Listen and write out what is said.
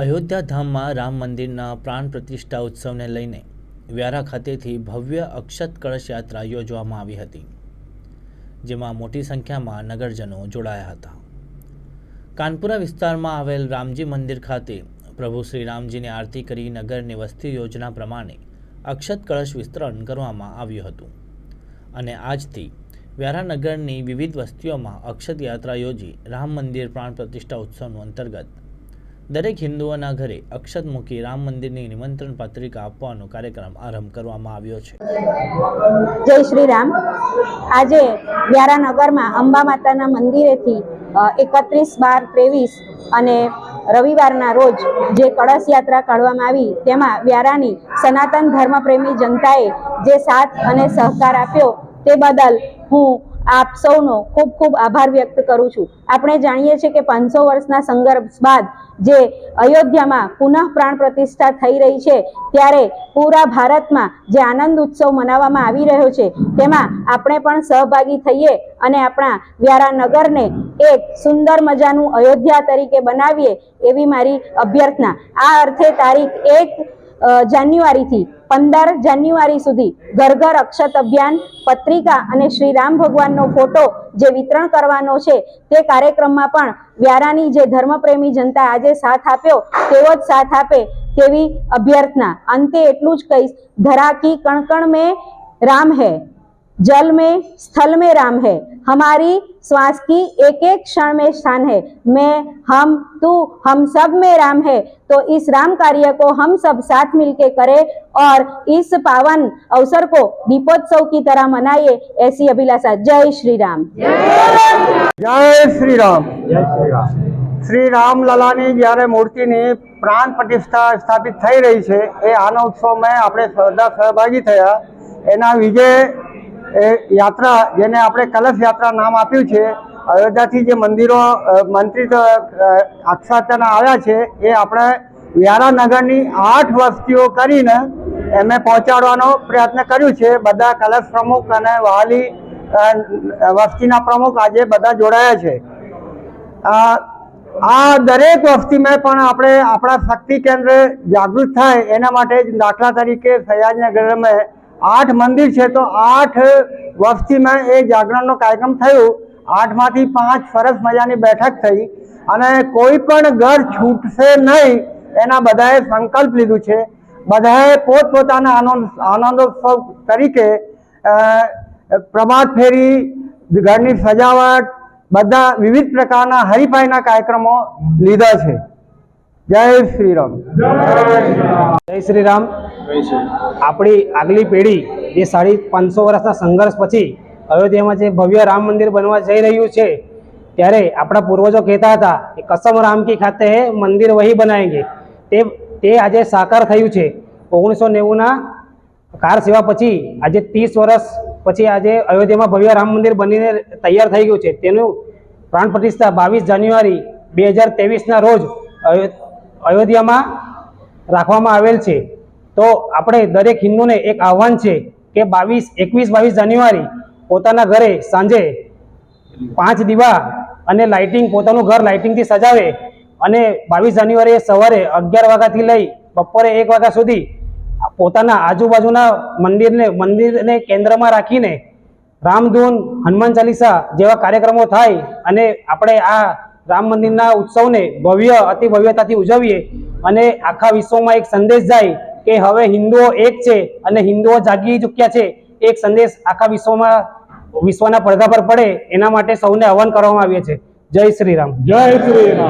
અયોધ્યા ધામમાં રામ મંદિરના પ્રાણ પ્રતિષ્ઠા ઉત્સવને લઈને વ્યારા ખાતેથી ભવ્ય અક્ષત કળશ યાત્રા યોજવામાં આવી હતી, જેમાં મોટી સંખ્યામાં નગરજનો જોડાયા હતા. કાનપુરા વિસ્તારમાં આવેલ રામજી મંદિર ખાતે પ્રભુ શ્રી રામજીની આરતી કરી નગરની વસ્તી યોજના પ્રમાણે અક્ષત કળશ વિસ્તરણ કરવામાં આવ્યું હતું અને આજથી વ્યારા નગરની વિવિધ વસ્તીઓમાં અક્ષત યાત્રા યોજી રામ મંદિર પ્રાણ પ્રતિષ્ઠા ઉત્સવનું અંતર્ગત દરેક હિન્દુઓના ઘરે અક્ષત મૂકી રામ મંદિરની નિમંત્રણ પત્રિકા આપવાનો કાર્યક્રમ આરંભ કરવામાં આવ્યો છે. જય શ્રી રામ. આજે વ્યારાનગરમાં અંબા માતાના મંદિરેથી એકત્રીસ બાર ત્રેવીસ અને રવિવારના રોજ જે કળશ યાત્રા કાઢવામાં આવી, તેમાં વ્યારાની સનાતન ધર્મપ્રેમી જનતાએ જે સાથ અને સહકાર આપ્યો તે બદલ હું આપ સૌનો ખૂબ ખૂબ આભાર વ્યક્ત કરું છું. આપણે જાણીએ છીએ કે પાંચસો વર્ષના સંઘર્ષ બાદ જે અયોધ્યામાં પુનઃ પ્રાણ પ્રતિષ્ઠા થઈ રહી છે, ત્યારે પૂરા ભારતમાં જે આનંદ ઉત્સવ મનાવવામાં આવી રહ્યો છે, તેમાં આપણે પણ સહભાગી થઈએ અને આપણા વ્યારા નગરને એક સુંદર મજાનું અયોધ્યા તરીકે બનાવીએ એવી મારી અભ્યર્થના. આ અર્થે તારીખ એક જાન્યુઆરીથી, પંદર જાન્યુઆરી સુધી ઘર ઘર અક્ષત અભિયાન, પત્રિકા અને શ્રી રામ ભગવાનનો ફોટો જે વિતરણ કરવાનો છે, તે કાર્યક્રમમાં પણ વ્યારાની જે ધર્મપ્રેમી જનતા આજે સાથ આપ્યો તેવો જ સાથ આપે તેવી અભ્યર્થના. અંતે એટલું જ કહીશ, ધરાકી કણકણ મેં રામ હૈ. जल में स्थल में राम है हमारी श्वास की एक एक क्षण में स्थान है मैं हम तू हम सब में राम है तो इस राम कार्य को हम सब साथ मिलके करें और इस पावन अवसर को दीपोत्सव की तरह मनाइए ऐसी अभिलाषा जय श्री राम જય શ્રી રામ શ્રી રામલલાની જ્યારે મૂર્તિની પ્રાણ પ્રતિષ્ઠા સ્થાપિત થઈ રહી છે એ આનો ઉત્સવમાં આપણે બધા સહભાગી થયા એના વિજય એ યાત્રા, જેને આપણે કલશ યાત્રા નામ આપ્યું છે, અયોધ્યાથી જે મંદિરો મંત્રિત અક્ષાતના આવ્યા છે, એ આપણે વ્યારા નગરની આઠ વસ્તીઓ કરીને એમને પહોંચાડવાનો પ્રયત્ન કર્યું છે. બધા કલશ પ્રમુખ અને વાલી વસ્તીના પ્રમુખ આજે બધા જોડાયા છે. આ દરેક વસ્તીમાં પણ આપણે આપણા શક્તિ કેન્દ્ર જાગૃત થાય, એના માટે દાખલા તરીકે સયાજનગરમાં આઠ મંદિર છે તો આઠ વસ્તીમાં એ જાગરણનો કાર્યક્રમ થયું. આઠમાંથી પાંચ સરસ મજાની બેઠક થઈ અને કોઈ પણ ઘર છૂટશે નહીં એના બધાએ સંકલ્પ લીધું છે. બધાએ પોતપોતાના આનંદ, આનંદોત્સવ તરીકે પ્રભાત ફેરી, ઘરની સજાવટ, બધા વિવિધ પ્રકારના હરીફાઈના કાર્યક્રમો લીધા છે. જય શ્રી રામ. જય શ્રી રામ. આપણી આગલી પેઢી જે સાડી પાંચસો વર્ષના સંઘર્ષ પછી અયોધ્યામાં જે ભવ્ય રામ મંદિર બનવા જઈ રહ્યું છે, ત્યારે આપણા પૂર્વજો કહેતા હતા કે કસમ રામકી ખાતે હે, મંદિર વહી બનાવેંગે તે તે આજે સાકાર થયું છે. ઓગણીસો નેવુંના કાર સેવા પછી આજે ત્રીસ વર્ષ પછી આજે અયોધ્યામાં ભવ્ય રામ મંદિર બનીને તૈયાર થઈ ગયું છે. તેનું પ્રાણ પ્રતિષ્ઠા બાવીસ જાન્યુઆરી બે હજાર તેવીસના રોજ અયો- અયોધ્યામાં રાખવામાં આવેલ છે. તો આપણે દરેક હિન્દુને એક આહવાન છે કે બાવીસ, એકવીસ, બાવીસ જાન્યુઆરી પોતાના ઘરે સાંજે પાંચ દીવા અને લાઇટિંગ પોતાનું ઘર લાઇટિંગથી સજાવે અને બાવીસ જાન્યુઆરીએ સવારે અગિયાર વાગ્યાથી લઈ બપોરે એક વાગ્યા સુધી પોતાના આજુબાજુના મંદિરને મંદિરને કેન્દ્રમાં રાખીને રામધૂન, હનુમાન ચાલીસા જેવા કાર્યક્રમો થાય અને આપણે આ રામ મંદિરના ઉત્સવને ભવ્ય અતિ ભવ્યતાથી ઉજવીએ અને આખા વિશ્વમાં એક સંદેશ જાય કે હવે હિન્દુઓ એક છે અને હિન્દુઓ જાગી ચૂક્યા છે, એક સંદેશ આખા વિશ્વમાં, વિશ્વના પડદા પર પડે, એના માટે સૌને આહવાન કરવામાં આવ્યું છે. જય શ્રી રામ. જય શ્રી રામ.